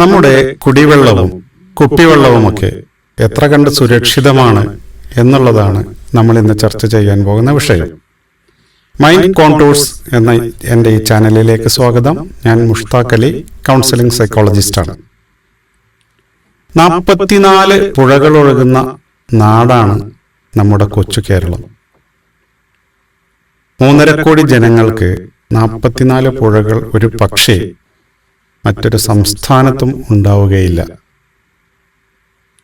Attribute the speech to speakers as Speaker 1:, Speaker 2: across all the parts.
Speaker 1: നമ്മുടെ കുടിവെള്ളവും കുപ്പിവെള്ളവുമൊക്കെ എത്ര കണ്ട് സുരക്ഷിതമാണ് എന്നുള്ളതാണ് നമ്മൾ ഇന്ന് ചർച്ച ചെയ്യാൻ പോകുന്ന വിഷയം. മൈൻഡ് കോൺടൂഴ്സ് എന്ന എന്റെ ഈ ചാനലിലേക്ക് സ്വാഗതം. ഞാൻ മുഷ്താഖ് അലി കൗൺസിലിംഗ് സൈക്കോളജിസ്റ്റാണ് നാൽപ്പത്തിനാല് പുഴകൾ ഒഴുകുന്ന നാടാണ് നമ്മുടെ കൊച്ചു കേരളം. മൂന്നര കോടി ജനങ്ങൾക്ക് നാൽപ്പത്തിനാല് പുഴകൾ ഒരു പക്ഷേ മറ്റൊരു സംസ്ഥാനത്തും ഉണ്ടാവുകയില്ല.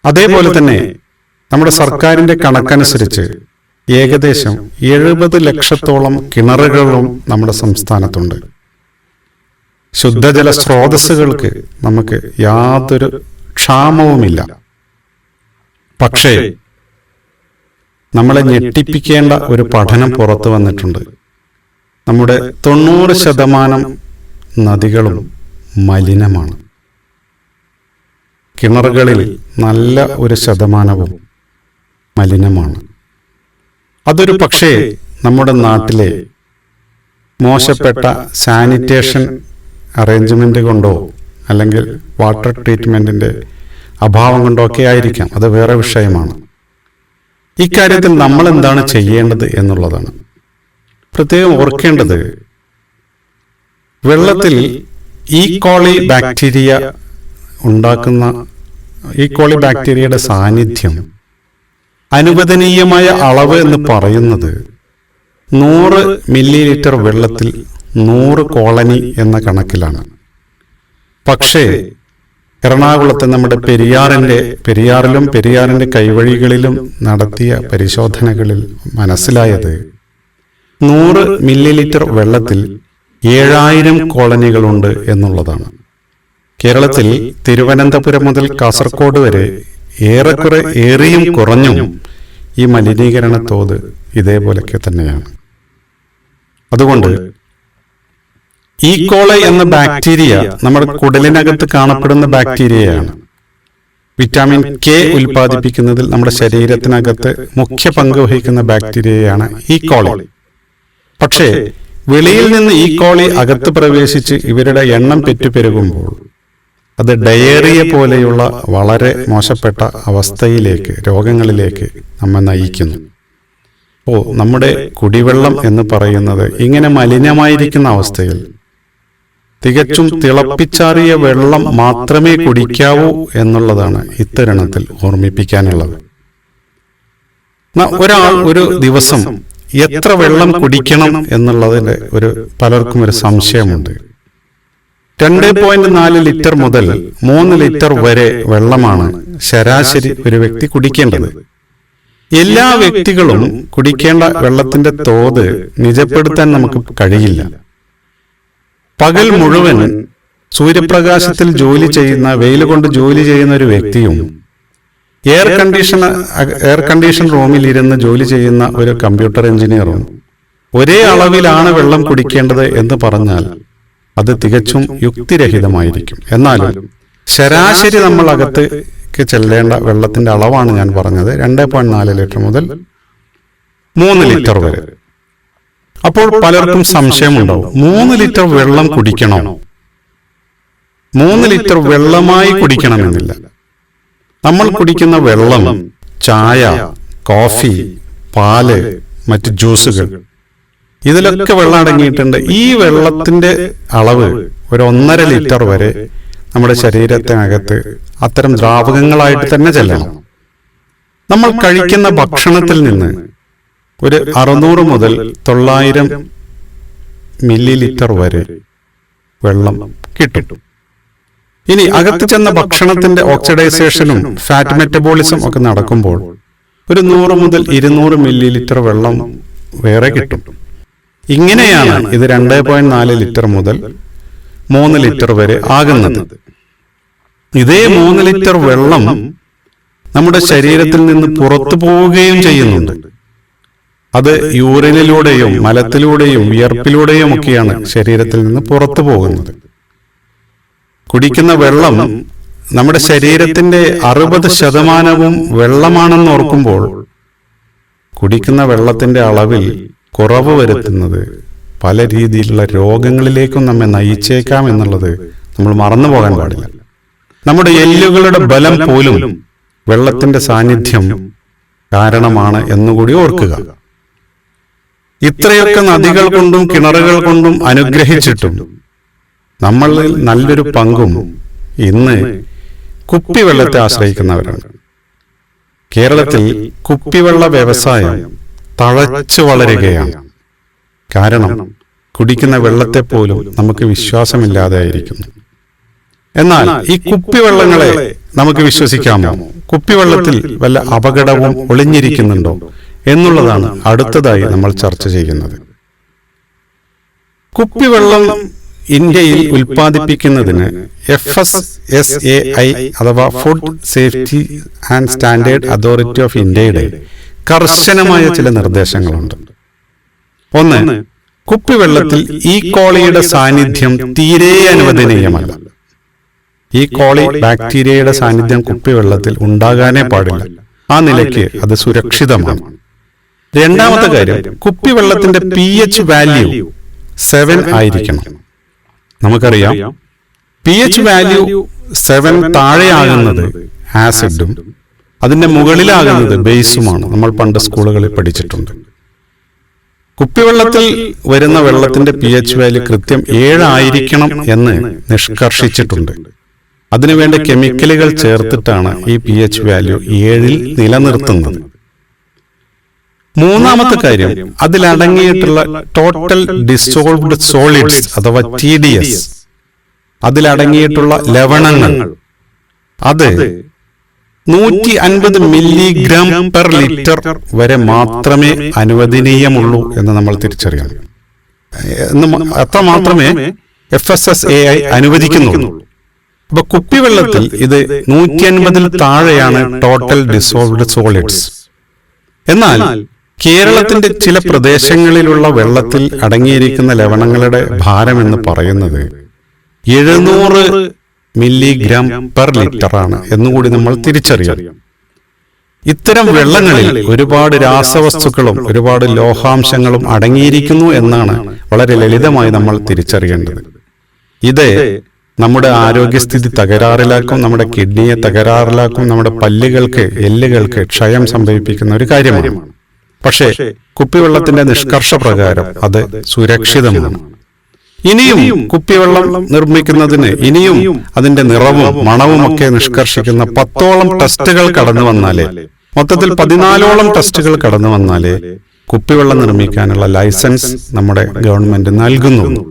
Speaker 1: അതേപോലെ തന്നെ നമ്മുടെ സർക്കാരിന്റെ കണക്കനുസരിച്ച് ഏകദേശം എഴുപത് ലക്ഷത്തോളം കിണറുകളും നമ്മുടെ സംസ്ഥാനത്തുണ്ട്. ശുദ്ധജല സ്രോതസ്സുകൾക്ക് നമുക്ക് യാതൊരു ക്ഷാമവുമില്ല. പക്ഷേ നമ്മളെ ഞെട്ടിപ്പിക്കേണ്ട ഒരു പഠനം പുറത്തു വന്നിട്ടുണ്ട്. നമ്മുടെ തൊണ്ണൂറ് ശതമാനം നദികളും മലിനമാണ്. കിണറുകളിൽ നല്ല ഒരു ശതമാനവും മലിനമാണ്. അതൊരു പക്ഷേ നമ്മുടെ നാട്ടിലെ മോശപ്പെട്ട സാനിറ്റേഷൻ അറേഞ്ച്മെന്റ് കൊണ്ടോ അല്ലെങ്കിൽ വാട്ടർ ട്രീറ്റ്മെന്റിന്റെ അഭാവം കൊണ്ടോ ഒക്കെ ആയിരിക്കാം. അത് വേറെ വിഷയമാണ്. ഇക്കാര്യത്തിൽ നമ്മൾ എന്താണ് ചെയ്യേണ്ടത് എന്നുള്ളതാണ്. പ്രത്യേകം ഓർക്കേണ്ടത് വെള്ളത്തിൽ ഈ കോളി ബാക്ടീരിയ ഉണ്ടാക്കുന്ന ഈ കോളി ബാക്ടീരിയയുടെ സാന്നിധ്യം അനുവദനീയമായ അളവ് എന്ന് പറയുന്നത് നൂറ് മില്ലി ലിറ്റർ വെള്ളത്തിൽ നൂറ് കോളനി എന്ന കണക്കിലാണ്. പക്ഷേ എറണാകുളത്ത് നമ്മുടെ പെരിയാറിന്റെ പെരിയാറിലും പെരിയാറിന്റെ കൈവഴികളിലും നടത്തിയ പരിശോധനകളിൽ മനസ്സിലായത് നൂറ് മില്ലി ലിറ്റർ വെള്ളത്തിൽ ഏഴായിരം കോളനികളുണ്ട് എന്നുള്ളതാണ്. കേരളത്തിൽ തിരുവനന്തപുരം മുതൽ കാസർഗോഡ് വരെ ഏറെക്കുറെ ഏറിയും കുറഞ്ഞും ഈ മലിനീകരണ തോത് ഇതേപോലൊക്കെ തന്നെയാണ്. അതുകൊണ്ട് ഈ കോള എന്ന ബാക്ടീരിയ നമ്മുടെ കുടലിനകത്ത് കാണപ്പെടുന്ന ബാക്ടീരിയയാണ്. വിറ്റാമിൻ കെ ഉൽപ്പാദിപ്പിക്കുന്നതിൽ നമ്മുടെ ശരീരത്തിനകത്ത് മുഖ്യ പങ്ക് വഹിക്കുന്ന ബാക്ടീരിയയാണ് ഈ കോളി. പക്ഷേ വെളിയിൽ നിന്ന് ഈ കോളി അകത്ത് പ്രവേശിച്ച് ഇവരുടെ എണ്ണം പെറ്റുപെരുകുമ്പോൾ അത് ഡയേറിയ പോലെയുള്ള വളരെ മോശപ്പെട്ട അവസ്ഥയിലേക്ക് രോഗങ്ങളിലേക്ക് നമ്മെ നയിക്കുന്നു. ഓ നമ്മുടെ കുടിവെള്ളം എന്ന് പറയുന്നത് ഇങ്ങനെ മലിനമായിരിക്കുന്ന അവസ്ഥയിൽ തികച്ചും തിളപ്പിച്ചാറിയ വെള്ളം മാത്രമേ കുടിക്കാവൂ എന്നുള്ളതാണ് ഇത്തരണത്തിൽ ഓർമ്മിപ്പിക്കാനുള്ളത്. ഒരാൾ ഒരു ദിവസം എത്ര വെള്ളം കുടിക്കണം എന്നുള്ളതിൽ ഒരു പലർക്കും ഒരു സംശയമുണ്ട്. രണ്ട് പോയിന്റ് നാല് ലിറ്റർ മുതൽ മൂന്ന് ലിറ്റർ വരെ വെള്ളമാണ് ശരാശരി ഒരു വ്യക്തി കുടിക്കേണ്ടത്. എല്ലാ വ്യക്തികളും കുടിക്കേണ്ട വെള്ളത്തിന്റെ തോത് നിജപ്പെടുത്താൻ നമുക്ക് കഴിയില്ല. പകൽ മുഴുവൻ സൂര്യപ്രകാശത്തിൽ ജോലി ചെയ്യുന്ന വെയിൽ കൊണ്ട് ജോലി ചെയ്യുന്ന ഒരു വ്യക്തിയും എയർ കണ്ടീഷൻ എയർ കണ്ടീഷൻ റൂമിൽ ഇരുന്ന് ജോലി ചെയ്യുന്ന ഒരു കമ്പ്യൂട്ടർ എഞ്ചിനീയറും ഒരേ അളവിലാണ് വെള്ളം കുടിക്കേണ്ടത് എന്ന് പറഞ്ഞാൽ അത് തികച്ചും യുക്തിരഹിതമായിരിക്കും. എന്നാലും ശരാശരി നമ്മൾ അകത്തേക്ക് ചെല്ലേണ്ട വെള്ളത്തിന്റെ അളവാണ് ഞാൻ പറഞ്ഞത്. രണ്ട് പോയിന്റ് നാല് ലിറ്റർ മുതൽ മൂന്ന് ലിറ്റർ വരെ. അപ്പോൾ പലർക്കും സംശയമുണ്ടാവും. മൂന്ന് ലിറ്റർ വെള്ളം കുടിക്കണോ. മൂന്ന് ലിറ്റർ വെള്ളമായി കുടിക്കണമെന്നില്ല. നമ്മൾ കുടിക്കുന്ന വെള്ളം ചായ കോഫി പാൽ മറ്റ് ജ്യൂസുകൾ. ഇതിലൊക്കെ വെള്ളം അടങ്ങിയിട്ടുണ്ട്. ഈ വെള്ളത്തിന്റെ അളവ് ഒരു ഒന്നര ലിറ്റർ വരെ നമ്മുടെ ശരീരത്തിനകത്ത് അത്തരം ദ്രാവകങ്ങളായിട്ട് തന്നെ ചെല്ലണം. നമ്മൾ കഴിക്കുന്ന ഭക്ഷണത്തിൽ നിന്ന് ഒരു അറുന്നൂറ് മുതൽ തൊള്ളായിരം മില്ലി ലിറ്റർ വരെ വെള്ളം കിട്ടും. ഇനി അകത്ത് ചെന്ന ഭക്ഷണത്തിന്റെ ഓക്സിഡൈസേഷനും ഫാറ്റ് മെറ്റബോളിസം ഒക്കെ നടക്കുമ്പോൾ ഒരു നൂറ് മുതൽ ഇരുന്നൂറ് മില്ലി ലിറ്റർ വെള്ളം വേറെ കിട്ടും. ഇങ്ങനെയാണ് ഇത് രണ്ട് പോയിന്റ് നാല് ലിറ്റർ മുതൽ മൂന്ന് ലിറ്റർ വരെ ആകുന്നത്. ഇതേ മൂന്ന് ലിറ്റർ വെള്ളം നമ്മുടെ ശരീരത്തിൽ നിന്ന് പുറത്തു പോവുകയും ചെയ്യുന്നുണ്ട്. അത് യൂറിനിലൂടെയും മലത്തിലൂടെയും വിയർപ്പിലൂടെയും ഒക്കെയാണ് ശരീരത്തിൽ നിന്ന് പുറത്തു പോകുന്നത്. കുടിക്കുന്ന വെള്ളം നമ്മുടെ ശരീരത്തിന്റെ അറുപത് ശതമാനവും വെള്ളമാണെന്ന് ഓർക്കുമ്പോൾ കുടിക്കുന്ന വെള്ളത്തിന്റെ അളവിൽ കുറവ് വരുത്തുന്നത് പല രീതിയിലുള്ള രോഗങ്ങളിലേക്കും നമ്മെ നയിച്ചേക്കാം എന്നുള്ളത് നമ്മൾ മറന്നു പോകാൻ പാടില്ല. നമ്മുടെ എല്ലുകളുടെ ബലം പോലും വെള്ളത്തിന്റെ സാന്നിധ്യം കാരണമാണ് എന്നുകൂടി ഓർക്കുക. ഇത്രയൊക്കെ നദികൾ കൊണ്ടും കിണറുകൾ കൊണ്ടും അനുഗ്രഹിച്ചിട്ടും നമ്മളിൽ നല്ലൊരു പങ്കും ഇന്ന് കുപ്പിവെള്ളത്തെ ആശ്രയിക്കുന്നവരാണ്. കേരളത്തിൽ കുപ്പിവെള്ള വ്യവസായം തഴച്ചു വളരുകയാണ്. കാരണം കുടിക്കുന്ന വെള്ളത്തെ പോലും നമുക്ക് വിശ്വാസമില്ലാതെയായിരിക്കുന്നു എന്നാൽ ഈ കുപ്പിവെള്ളങ്ങളെ നമുക്ക് വിശ്വസിക്കാമോ? കുപ്പിവെള്ളത്തിൽ വല്ല അപകടവും ഒളിഞ്ഞിരിക്കുന്നുണ്ടോ? എന്നുള്ളതാണ് അടുത്തതായി നമ്മൾ ചർച്ച ചെയ്യുന്നത്. കുപ്പിവെള്ളം ഇന്ത്യയിൽ ഉൽപ്പാദിപ്പിക്കുന്നതിന് F S S A I അഥവാ food safety and standard authority of ഇന്ത്യയുടെ കർശനമായ ചില നിർദ്ദേശങ്ങളുണ്ട്. ഒന്ന് കുപ്പിവെള്ളത്തിൽ ഈ കോളിയുടെ സാന്നിധ്യം തീരെ അനുവദനീയമല്ല. ഈ കോളി ബാക്ടീരിയയുടെ സാന്നിധ്യം കുപ്പിവെള്ളത്തിൽ ഉണ്ടാകാനേ പാടില്ല. ആ നിലയ്ക്ക് അത് സുരക്ഷിതമാണ്. രണ്ടാമത്തെ കാര്യം കുപ്പിവെള്ളത്തിന്റെ പി എച്ച് വാല്യൂ സെവൻ ആയിരിക്കണം. നമുക്കറിയാം പി എച്ച് വാല്യൂ സെവൻ താഴെയാകുന്നത് ആസിഡും അതിന്റെ മുകളിലാകുന്നത് ബേസുമാണ് നമ്മൾ പണ്ട് സ്കൂളുകളിൽ പഠിച്ചിട്ടുണ്ട്. കുപ്പിവെള്ളത്തിൽ വരുന്ന വെള്ളത്തിന്റെ പി എച്ച് വാല്യൂ കൃത്യം ഏഴായിരിക്കണം എന്ന് നിഷ്കർഷിച്ചിട്ടുണ്ട്. അതിനുവേണ്ട കെമിക്കലുകൾ ചേർത്തിട്ടാണ് ഈ പി എച്ച് വാല്യൂ ഏഴിൽ നിലനിർത്തുന്നത്. മൂന്നാമത്തെ കാര്യം അതിലടങ്ങിയിട്ടുള്ള ടോട്ടൽ ഡിസോൾവ്ഡ് സോളിഡ്സ് അഥവാ ടി ഡി എസ് അതിലടങ്ങിയിട്ടുള്ള ലവണങ്ങൾ. അത് നൂറ്റി അൻപത് മില്ലിഗ്രാം പെർ ലിറ്റർ വരെ മാത്രമേ അനുവദനീയമുള്ളൂ എന്ന് നമ്മൾ തിരിച്ചറിയണം. എന്ന് അത്ര മാത്രമേ F S S A I അനുവദിക്കുന്നുള്ളൂ. അപ്പൊ കുപ്പിവെള്ളത്തിൽ ഇത് നൂറ്റി അൻപതിൽ താഴെയാണ് ടോട്ടൽ ഡിസോൾവ്ഡ് സോളിഡ്സ് എന്നാൽ കേരളത്തിന്റെ ചില പ്രദേശങ്ങളിലുള്ള വെള്ളത്തിൽ അടങ്ങിയിരിക്കുന്ന ലവണങ്ങളുടെ ഭാരം എന്ന് പറയുന്നത് എഴുന്നൂറ് മില്ലിഗ്രാം പെർ ലിറ്റർ ആണ് എന്നുകൂടി നമ്മൾ തിരിച്ചറിയാം ഇത്തരം വെള്ളങ്ങളിൽ ഒരുപാട് രാസവസ്തുക്കളും ഒരുപാട് ലോഹാംശങ്ങളും അടങ്ങിയിരിക്കുന്നു എന്നാണ് വളരെ ലളിതമായി നമ്മൾ തിരിച്ചറിയേണ്ടത്. ഇത് നമ്മുടെ ആരോഗ്യസ്ഥിതി തകരാറിലാക്കും നമ്മുടെ കിഡ്നിയെ തകരാറിലാക്കും നമ്മുടെ പല്ലുകൾക്ക് എല്ലുകൾക്ക് ക്ഷയം സംഭവിപ്പിക്കുന്ന ഒരു കാര്യമാണ്. പക്ഷേ കുപ്പിവെള്ളത്തിന്റെ നിഷ്കർഷ പ്രകാരം അത് സുരക്ഷിതമാണ്. ഇനിയും കുപ്പിവെള്ളം നിർമ്മിക്കുന്നതിന് ഇനിയും അതിന്റെ നിറവും മണവും ഒക്കെ നിഷ്കർഷിക്കുന്ന പത്തോളം ടെസ്റ്റുകൾ കടന്നു വന്നാലേ മൊത്തത്തിൽ പതിനാലോളം ടെസ്റ്റുകൾ കടന്നു വന്നാലേ കുപ്പിവെള്ളം നിർമ്മിക്കാനുള്ള ലൈസൻസ് നമ്മുടെ ഗവൺമെന്റ് നൽകുന്നുള്ളൂ.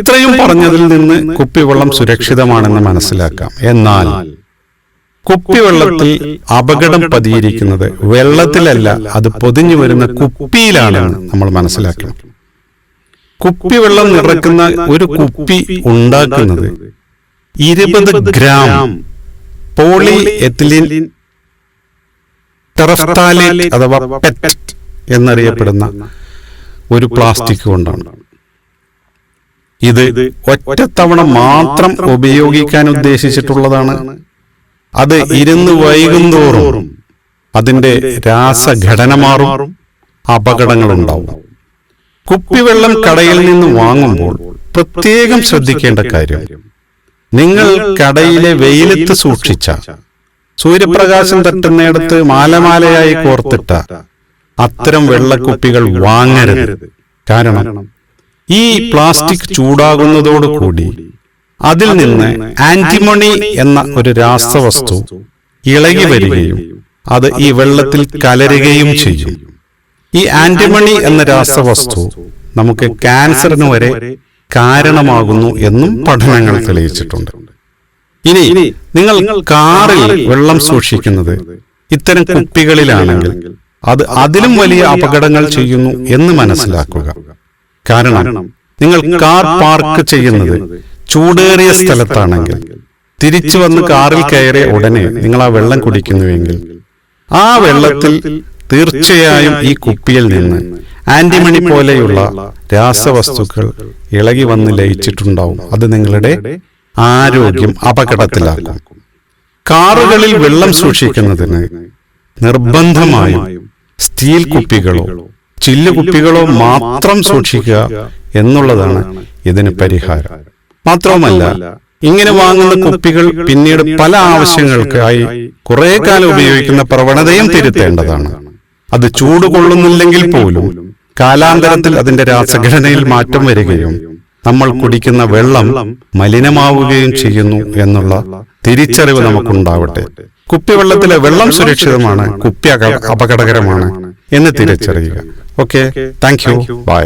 Speaker 1: ഇത്രയും പറഞ്ഞതിൽ നിന്ന് കുപ്പിവെള്ളം സുരക്ഷിതമാണെന്ന് മനസ്സിലാക്കാം. എന്നാൽ കുപ്പിവെള്ളത്തിൽ അപകടം പതിയിരിക്കുന്നത്. വെള്ളത്തിലല്ല അത് പൊതിഞ്ഞു വരുന്ന കുപ്പിയിലാണെന്ന് നമ്മൾ മനസ്സിലാക്കണം കുപ്പിവെള്ളം നിറക്കുന്ന ഒരു കുപ്പി ഉണ്ടാക്കുന്നത് ഇരുപത് ഗ്രാം പോളി എത്തിലിൻ ടെറഫ്താലേറ്റ് അഥവാ പെറ്റ് എന്നറിയപ്പെടുന്ന ഒരു പ്ലാസ്റ്റിക് കൊണ്ടാണ്. ഇത് ഒറ്റത്തവണ മാത്രം ഉപയോഗിക്കാൻ ഉദ്ദേശിച്ചിട്ടുള്ളതാണ് അത് ഇരുന്ന് വൈകുന്തോറും അതിന്റെ രാസഘടന മാറും അപകടങ്ങളുണ്ടാവും. കുപ്പിവെള്ളം കടയിൽ നിന്ന് വാങ്ങുമ്പോൾ പ്രത്യേകം ശ്രദ്ധിക്കേണ്ട കാര്യം. നിങ്ങൾ കടയിലെ വെയിലത്ത് സൂക്ഷിച്ച സൂര്യപ്രകാശം തട്ടുന്നിടത്ത് മാലമാലയായി കോർത്തിട്ട അത്തരം വെള്ളക്കുപ്പികൾ വാങ്ങരുത്. കാരണം ഈ പ്ലാസ്റ്റിക് ചൂടാകുന്നതോടുകൂടി അതിൽ നിന്ന് ആന്റിമണി എന്ന ഒരു രാസവസ്തു ഇളകി വരികയും അത് ഈ വെള്ളത്തിൽ കലരുകയും ചെയ്യും. ഈ ആന്റിമണി എന്ന രാസവസ്തു നമുക്ക് ക്യാൻസറിന് വരെ കാരണമാകുന്നു എന്നും പഠനങ്ങൾ തെളിയിച്ചിട്ടുണ്ട്. ഇനി നിങ്ങൾ കാറിൽ വെള്ളം സൂക്ഷിക്കുന്നത് ഇത്തരം കുപ്പികളിലാണെങ്കിൽ അത് അതിലും വലിയ അപകടങ്ങൾ ചെയ്യുന്നു എന്ന് മനസ്സിലാക്കുക. കാരണം നിങ്ങൾ കാർ പാർക്ക് ചെയ്യുന്നത് ചൂടേറിയ സ്ഥലത്താണെങ്കിൽ തിരിച്ചു വന്ന് കാറിൽ കയറിയ ഉടനെ നിങ്ങൾ ആ വെള്ളം കുടിക്കുന്നുവെങ്കിൽ ആ വെള്ളത്തിൽ തീർച്ചയായും ഈ കുപ്പിയിൽ നിന്ന് ആന്റിമണി പോലെയുള്ള രാസവസ്തുക്കൾ ഇളകി വന്ന് ലയിച്ചിട്ടുണ്ടാവും. അത് നിങ്ങളുടെ ആരോഗ്യം അപകടത്തിലാക്കും. കാറുകളിൽ വെള്ളം സൂക്ഷിക്കുന്നതിന് നിർബന്ധമായും സ്റ്റീൽ കുപ്പികളോ ചില്ലുകുപ്പികളോ മാത്രം സൂക്ഷിക്കുക എന്നുള്ളതാണ് ഇതിന് പരിഹാരം. മാത്രവുമല്ല ഇങ്ങനെ വാങ്ങുന്ന കുപ്പികൾ പിന്നീട് പല ആവശ്യങ്ങൾക്കായി കുറെ കാലം ഉപയോഗിക്കുന്ന പ്രവണതയും തിരുത്തേണ്ടതാണ്. അത് ചൂട് കൊള്ളുന്നില്ലെങ്കിൽ പോലും കാലാന്തരത്തിൽ അതിന്റെ രാസഘടനയിൽ മാറ്റം വരികയും നമ്മൾ കുടിക്കുന്ന വെള്ളം മലിനമാവുകയും ചെയ്യുന്നു എന്നുള്ള തിരിച്ചറിവ് നമുക്കുണ്ടാവട്ടെ. കുപ്പിവെള്ളത്തിലെ വെള്ളം സുരക്ഷിതമാണ് കുപ്പി അപകടകരമാണ് എന്ന് തിരിച്ചറിയുക. Okay thank you by